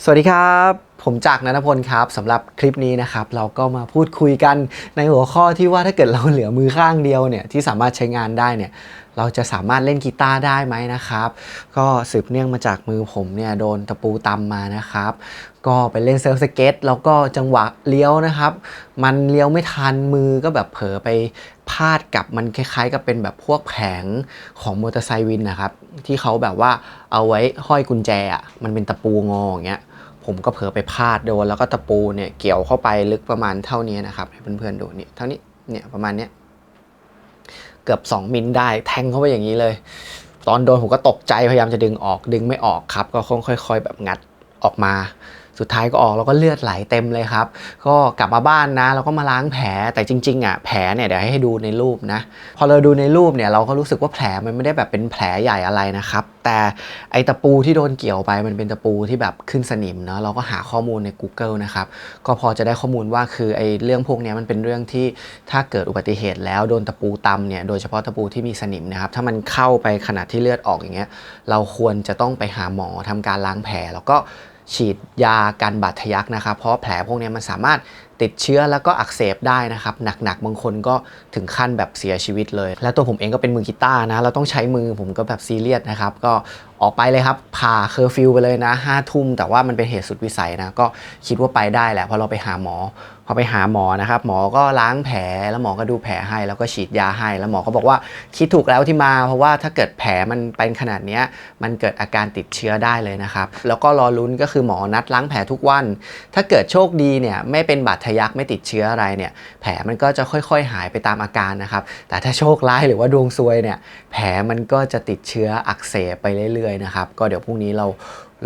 สวัสดีครับ ผมจากนันทพลครับสำหรับคลิปนี้นะครับ เราก็มาพูดคุยกันในหัวข้อที่ว่าถ้าเกิดเราเหลือมือข้างเดียวเนี่ยที่สามารถใช้งานได้เนี่ยเราจะสามารถเล่นกีตาร์ได้ไหมนะครับ ก็สืบเนื่องมาจากมือผมเนี่ยโดนตะปูตำมานะครับ ก็ไปเล่นเซิร์ฟสเก็ตแล้วก็จังหวะเลี้ยวนะครับ มันเลี้ยวไม่ทันมือก็แบบเผลอไปพาดกับมันคล้ายๆ กับเป็นแบบพวกแผงของมอเตอร์ไซค์วินนะครับ ที่เขาแบบว่าเอาไว้ห้อยกุญแจอะมันเป็นตะปูงออย่างเงี้ยผมก็เผลอไปพลาดโดนแล้วก็ตะปูเนี่ยเกี่ยวเข้าไปลึกประมาณเท่านี้นะครับให้เพื่อนๆดูนี่เท่านี้เนี่ยประมาณเนี้ยเกือบ 2 มิลได้แทงเข้าไปอย่างนี้เลย ตอนโดนผมก็ตกใจพยายามจะดึงออกดึงไม่ออกครับ ก็ค่อยๆแบบงัดออกมา สุดท้ายก็ออกแล้วก็เลือดไหลเต็มเลยครับ ก็กลับมาบ้านนะเราก็มาล้างแผลแต่จริงๆอะแผลเนี่ยเดี๋ยวให้ดูในรูปนะ พอเราดูในรูปเนี่ยเราก็รู้สึกว่าแผลมันไม่ได้แบบเป็นแผลใหญ่อะไรนะครับ แต่ไอตะปูที่โดนเกี่ยวไปมันเป็นตะปูที่แบบขึ้นสนิมเนาะเราก็หาข้อมูลใน Google นะครับก็พอจะได้ข้อมูลว่าคือไอเรื่องพวกนี้มันเป็นเรื่องที่ถ้าเกิดอุบัติเหตุแล้วโดนตะปูตำเนี่ยโดยเฉพาะตะปูที่มีสนิมนะครับถ้ามันเข้าไปขณะที่เลือดออกอย่างเงี้ยเราควรจะต้องไปหาหมอทำการล้างแผลแล้วก็ ฉีดยากันบาดทะยักนะครับ เพราะแผลพวกนี้มันสามารถติดเชื้อแล้วก็อักเสบได้นะครับ หนักๆ บางคนก็ถึงขั้นแบบเสียชีวิตเลย แล้วตัวผมเองก็เป็นมือกีตาร์นะ เราต้องใช้มือผมก็แบบซีเรียสนะครับ ก็ ออกไปเลยครับผ่าเคอร์ฟิวไปเลยนะห้าทุ่มแต่ว่ามันเป็นเหตุสุดวิสัยนะก็คิดว่าไปได้แหละเพราะเราไปหาหมอพอไปหาหมอนะครับหมอก็ล้างแผลแล้วหมอก็ดูแผลให้ แล้วก็ฉีดยาให้ แล้วหมอก็บอกว่าคิดถูกแล้วที่มา เพราะว่าถ้าเกิดแผลมันเป็นขนาดเนี้ยมันเกิดอาการติดเชื้อได้เลยนะครับแล้วก็รอลุ้นก็คือหมอนัดล้างแผลทุกวัน ถ้าเกิดโชคดีเนี่ยไม่เป็นบาดทะยักไม่ติดเชื้ออะไรเนี่ยแผลมันก็จะค่อยๆ หายไปตามอาการนะครับแต่ถ้าโชคร้ายหรือว่าดวงซวยเนี่ยแผลมันก็จะติดเชื้ออักเสบไปเรื่อยๆนะครับก็เดี๋ยวพรุ่งนี้เรา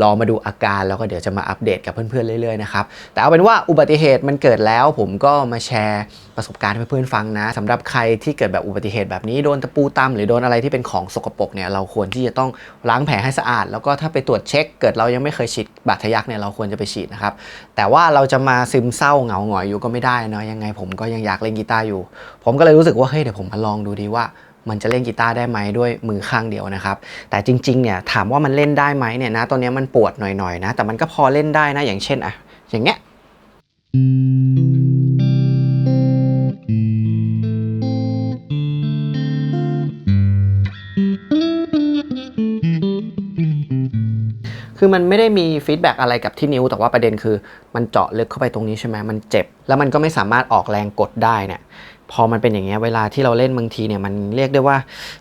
รอมาดูอาการแล้วก็เดี๋ยวจะมาอัปเดตกับเพื่อนๆเรื่อยๆนะครับแต่เอาเป็นว่าอุบัติเหตุมันเกิดแล้ว ผมก็มาแชร์ประสบการณ์ให้เพื่อนๆฟังนะสำหรับใครที่เกิดแบบอุบัติเหตุแบบนี้โดนตะปูตำหรือโดนอะไรที่เป็นของสกปรกเนี่ยเราควรที่จะต้องล้างแผลให้สะอาด แล้วก็ถ้าไปตรวจเช็ค เกิดเรายังไม่เคยฉีดบาดทะยักเนี่ยเราควรจะไปฉีดนะครับแต่ว่าเราจะมาซึมเศร้าเหงาหงอยอยู่ก็ไม่ได้เนาะยังไงผมก็ยังอยากเล่นกีตาร์อยู่ ผมก็เลยรู้สึกว่าเฮ้ยเดี๋ยวผมมาลองดูดีว่า มันจะเล่นกีตาร์ได้ไหมด้วยมือข้างเดียวนะครับ แต่จริงๆเนี่ยถามว่ามันเล่นได้ไหมเนี่ยนะตอนนี้มันปวดหน่อยๆนะแต่มันก็พอเล่นได้นะอย่างเช่นอะอย่างเงี้ย มันไม่ได้มีฟีดแบ็กอะไรกับที่นิ้ว แต่ว่าประเด็นคือ มันเจาะลึกเข้าไปตรงนี้ใช่ไหมมันเจ็บ แล้วมันก็ไม่สามารถออกแรงกดได้เนี่ยพอมันเป็นอย่างเงี้ยเวลาที่เราเล่นบางทีเนี่ยมันเรียกได้ว่า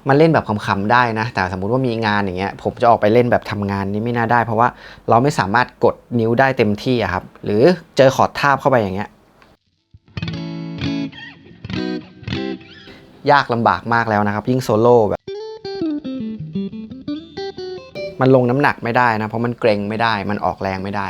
มันเล่นแบบขำๆได้นะ แต่สมมุติว่ามีงานอย่างเงี้ยผมจะออกไปเล่นแบบทำงานนี่ไม่น่าได้ เพราะว่าเราไม่สามารถกดนิ้วได้เต็มที่อะครับ หรือเจอขอดทาบเข้าไปอย่างเงี้ยยากลำบากมากแล้วนะครับ ยิ่งโซโล่แบบ มันลงน้ำหนักไม่ได้นะเพราะมันเกรงไม่ได้ มันออกแรงไม่ได้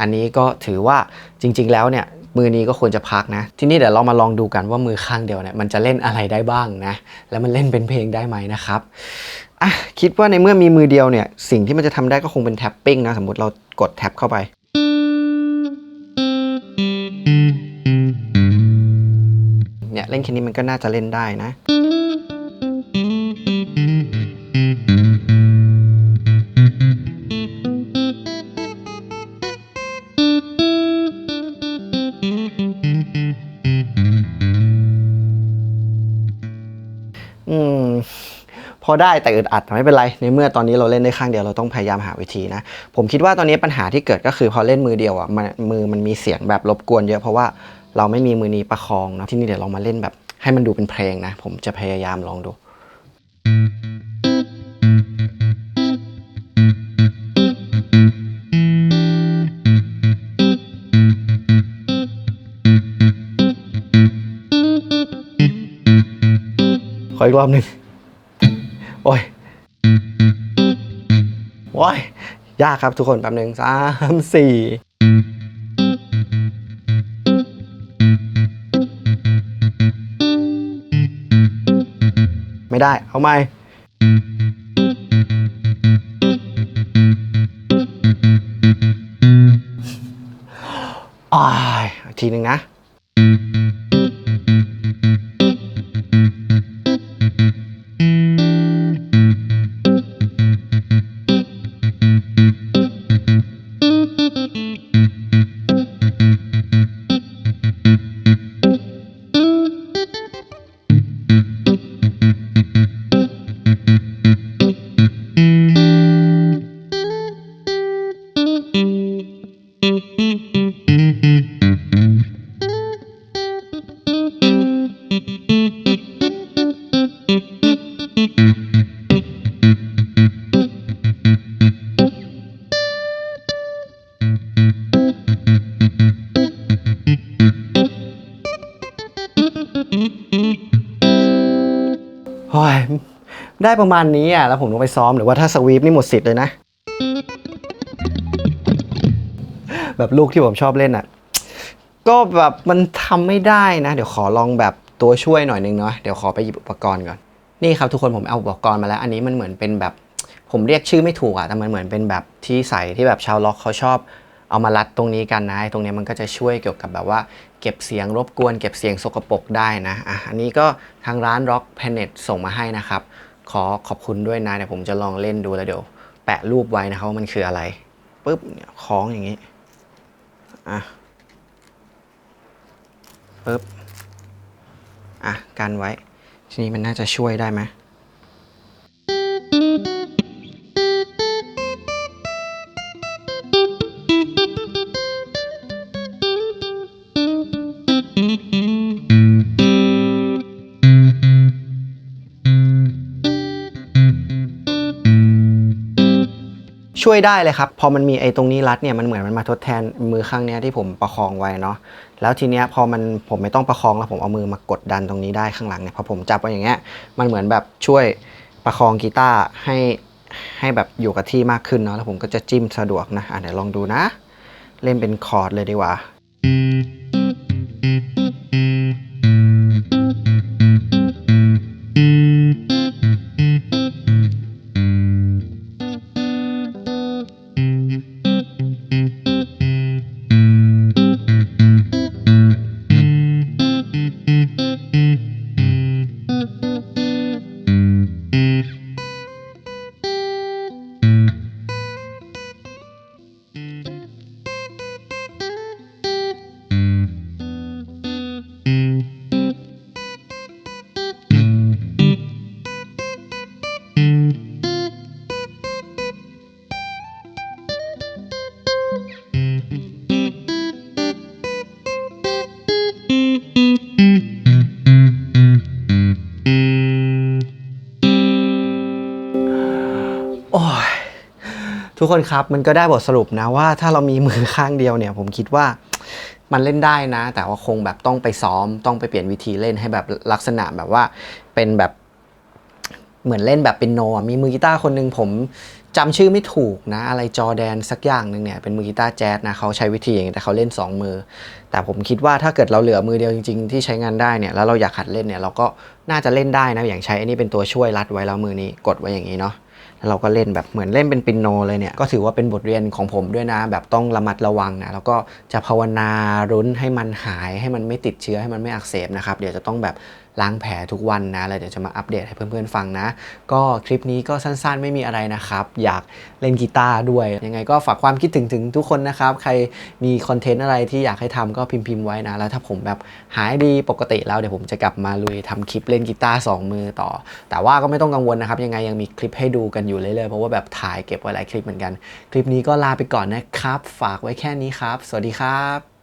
อันนี้ก็ถือว่าจริง ๆ แล้วเนี่ยมือนี้ก็ควรจะพักนะ ทีนี้เดี๋ยวเรามาลองดูกันว่ามือข้างเดียวเนี่ยมันจะเล่นอะไรได้บ้างนะ แล้วมันเล่นเป็นเพลงได้ไหมนะครับอะคิดว่าในเมื่อมีมือเดียวเนี่ยสิ่งที่มันจะทำได้ก็คงเป็นแท็ปปิ้งนะสมมติเรากดแท็บเข้าไปเนี่ยเล่นแค่นี้มันก็น่าจะเล่นได้นะ ได้แต่อึดอัดไม่เป็นไร ในเมื่อตอนนี้เราเล่นได้ข้างเดียวเราต้องพยายามหาวิธีนะ ผมคิดว่าตอนนี้ปัญหาที่เกิดก็คือพอเล่นมือเดียวอะมือมันมีเสียงแบบรบกวนเยอะเพราะว่าเราไม่มีมือนี้ประคองนะที่นี่เดี๋ยวเรามาเล่นแบบให้มันดูเป็นเพลงนะ ผมจะพยายามลองดู ขออีกรอบหนึ่ง โอ้ยยากครับทุกคนแป๊บหนึ่งสามสี่ไม่ได้ เอาใหม่อ้ายอีกทีหนึ่งนะ ได้ประมาณนี้อะแล้วผมต้องไปซ้อมหรือว่าถ้าสวีปนี่หมดสิทธิ์เลยนะ แบบลูกที่ผมชอบเล่นอะ ก็แบบมันทำไม่ได้นะ เดี๋ยวขอลองแบบตัวช่วยหน่อยนึงเนาะเดี๋ยวขอไปหยิบอุปกรณ์ก่อน นี่ครับทุกคนผมเอาอุปกรณ์มาแล้ว อันนี้มันเหมือนเป็นแบบผมเรียกชื่อไม่ถูกอะแต่มันเหมือนเป็นแบบที่ใส่ที่แบบชาวล็อกเขาชอบเอามารัดตรงนี้กันนะตรงนี้มันก็จะช่วยเกี่ยวกับแบบว่า เก็บเสียงรบกวน เก็บเสียงสกปรกได้นะอะอันนี้ก็ทางร้าน Rock Planet ส่งมาให้นะครับ ขอขอบคุณด้วยนะเดี๋ยวผมจะลองเล่นดูแล้วเดี๋ยว แปะรูปไว้นะครับว่ามันคืออะไรปุ๊บเนี่ยคล้องอย่างนี้อะปุ๊บอะกันไว้ ทีนี้มันน่าจะช่วยได้ไหม ช่วยได้เลยครับ พอมันมีไอ้ตรงนี้รัดเนี่ยมันเหมือนมันมาทดแทนมือข้างเนี้ยที่ผมประคองไว้เนาะแล้วทีเนี้ยพอมันผมไม่ต้องประคองแล้วผมเอามือมากดดันตรงนี้ได้ข้างหลังเนี่ยพอผมจับไว้อย่างเงี้ยมันเหมือนแบบช่วยประคองกีตาร์ให้ให้แบบอยู่กับที่มากขึ้นเนาะแล้วผมก็จะจิ้มสะดวกนะอะเดี๋ยวลองดูนะ เล่นเป็นคอร์ดเลยดีกว่า โอ้ยทุกคนครับมันก็ได้บทสรุปนะว่าถ้าเรามีมือข้างเดียวเนี่ย ผมคิดว่ามันเล่นได้นะ แต่ว่าคงแบบต้องไปซ้อมต้องไปเปลี่ยนวิธีเล่นให้แบบลักษณะแบบว่าเป็นแบบเหมือนเล่นแบบเป็นโนะมีมือกีตาร์คนหนึ่งผมจำชื่อไม่ถูกนะ อะไรจอแดนสักอย่างหนึ่งเนี่ยเป็นมือกีตาร์แจ๊สนะเขาใช้วิธีอย่างนี้แต่เขาเล่น 2 มือ แต่ผมคิดว่าถ้าเกิดเราเหลือมือเดียวจริงๆ ที่ใช้งานได้เนี่ยแล้วเราอยากหัดเล่นเนี่ยเราก็น่าจะเล่นได้นะอย่างใช้อันนี้เป็นตัวช่วยรัดไว้แล้วมือนี้กดไว้อย่างนี้เนาะ เราก็เล่นแบบเหมือนเล่นเป็นปินโนเลยเนี่ยก็ถือว่าเป็นบทเรียนของผมด้วยนะ แบบต้องระมัดระวังนะแล้วก็จะภาวนารุ้นให้มันหายให้มันไม่ติดเชื้อให้มันไม่อักเสบนะครับเดี๋ยวจะต้องแบบ ล้างแผลทุกวันนะแล้วเดี๋ยวจะมาอัปเดตให้เพื่อนๆฟังนะ ก็คลิปนี้ก็สั้นๆไม่มีอะไรนะครับ อยากเล่นกีตาร์ด้วย ยังไงก็ฝากความคิดถึงถึงทุกคนนะครับ ใครมีคอนเทนต์อะไรที่อยากให้ทำก็พิมพ์ๆไว้นะ แล้วถ้าผมแบบหายดีปกติแล้วเดี๋ยวผมจะกลับมาลุยทำคลิปเล่นกีตาร์สองมือต่อ แต่ว่าก็ไม่ต้องกังวลนะครับ ยังไงยังมีคลิปให้ดูกันอยู่เรื่อยๆเพราะว่าแบบถ่ายเก็บไว้หลายคลิปเหมือนกัน คลิปนี้ก็ลาไปก่อนนะครับ ฝากไว้แค่นี้ครับ สวัสดีครับ